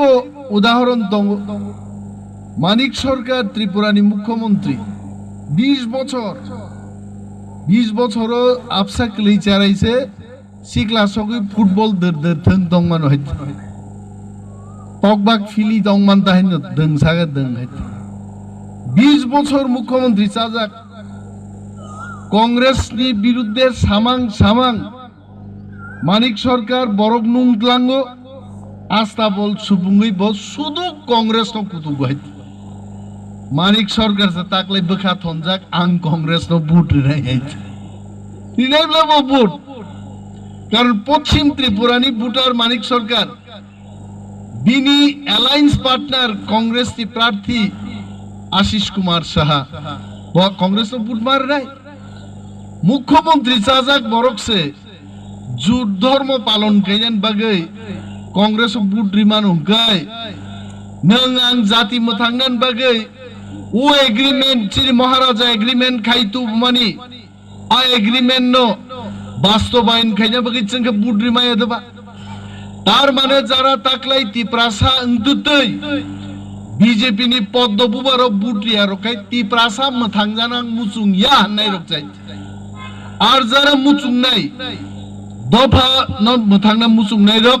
ব উদাহরণ দङ মানিক সরকার, ত্রিপুরানি মুখ্যমন্ত্রী। বিশ বছর। বিশ বছরও আপসা ক্লি চারাইছে সিকলা সগৈ ফুটবল দংমান ফিলি দংমান তাহিন দং হইতে। বিশ বছর মুখ্যমন্ত্রী চাজাক বিরুদ্ধে সামাং সামাং। মানিক সরকার বরক নুংলাঙ্গ আস্তা বল সুপুঙ্গই বল, শুধু কংগ্রেস ন কুতুব হইতে মানিক সরকার সে তাকলে বখা থনজাক আং কংগ্রেস ন বুট রিনাই হইতে রিনাই বলব বুট। কারণ পশ্চিম ত্রিপুরানি বুটার মানিক সরকার। বিনি অ্যালায়েন্স পার্টনার কংগ্রেস প্রার্থী আশিস কুমার সাহা। কংগ্রেস তো বুট মার নাই। মুখ্যমন্ত্রী চাজাক বরকসে জুট ধর্ম পালন কেন বাগै kongres budri manu gai nang ang jati mathangan bagai ও এগ্রিমেন্ট শ্রী মহারাজা এগ্রিমেন্ট খাইতু মানি আ এগ্রিমেন্ট নো বাস্তবায়ন খাইনা বাকি চেঙ্কে বুডরি মায়া দেবা তার মানে যারা তাকলাই তিপ্রাসা অন্ততই বিজেপি নি পদ্ম বুবার বুডরি আর খাই তিপ্রাসা মথাং জানাং মুচুং ইয়া হান্নাই রকচাই আর যারা মুচুং নাই দফা ন মথাং না মুচুং নাই রক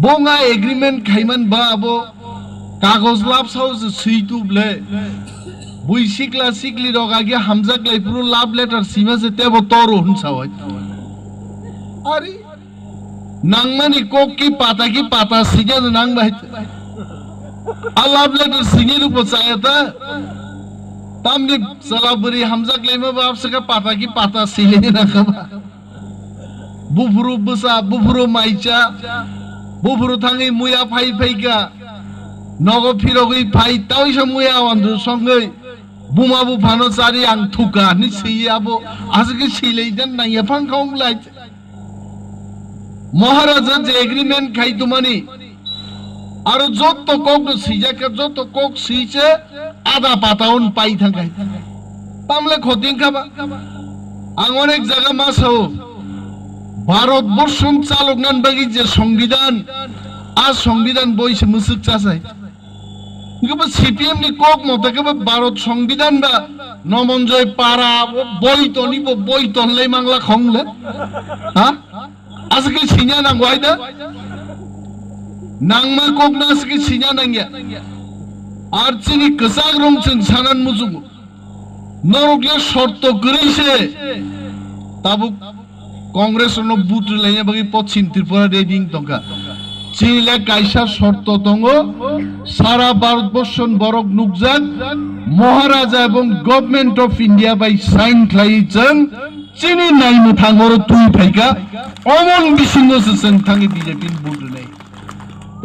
बंगा एग्रीमेंट खाईमन बो कागज़ लाभ सौ सुब ले बुई सिक्ला सिक्ली रगा गया हमजा के पुरो लाभ लेटर सीमा से तेबो तरो हुन्छ हो अरे नंगमन को की पाता की पाता सिगे नंग भाई आ लाभ लेटर सिगे रूप चाहे था तामने सलाबरी हमजा के में बाप से का पाता की पाता सिले रखा बुफरु बसा बुफरु माइचा বুফুরু থাঙি মুয়া ফাই ফাইকা নগ ফিরগই ফাই তাইসা মুয়া অন্ধ সঙ্গই, বুমাবু ফানো চারি আং থুকা নি সিয়াবো আজকে সিলেই দেন না এফাং খাওম লাইতে মহারাজা যে এগ্রিমেন্ট খাইতো মানে। আরও যত কক সিজাকে যত কক সিছে আদা পাতাউন পাই থাকাই। তামলে খতিং খাবা। আং অনেক জায়গা মাছ হও। ভারতবর্ষ চালক নান বাগি যে সংবিধান, আর সংবিধান বইছে মুসুক চাষাই সিপিএম নি কক মতে ভারত সংবিধান বা নমঞ্জয় পারা বই তো নিব বই তনলাই মাংলা খংলে। হ্যাঁ আজকে সিনা নাঙ্গো আইদা? নাংমা না আজকে নাঙ্গিয়া? আর চিনি কসাগ রং চিন সানান শর্ত করেছে। তাবু কংগ্রেস বুট লাইয়া বাকি পশ্চিম ত্রিপুরা রেডিং টঙ্কা চিলে কাইসা শর্ত তঙ্গ সারা ভারতবর্ষ বরক নুকজান। মহারাজা এবং government of India by sign খাইছেন চিনি নাইমু থাঙ্গর তুই ফাইকা অমন বিসিঙ্গ বিজেপি বুট নাই।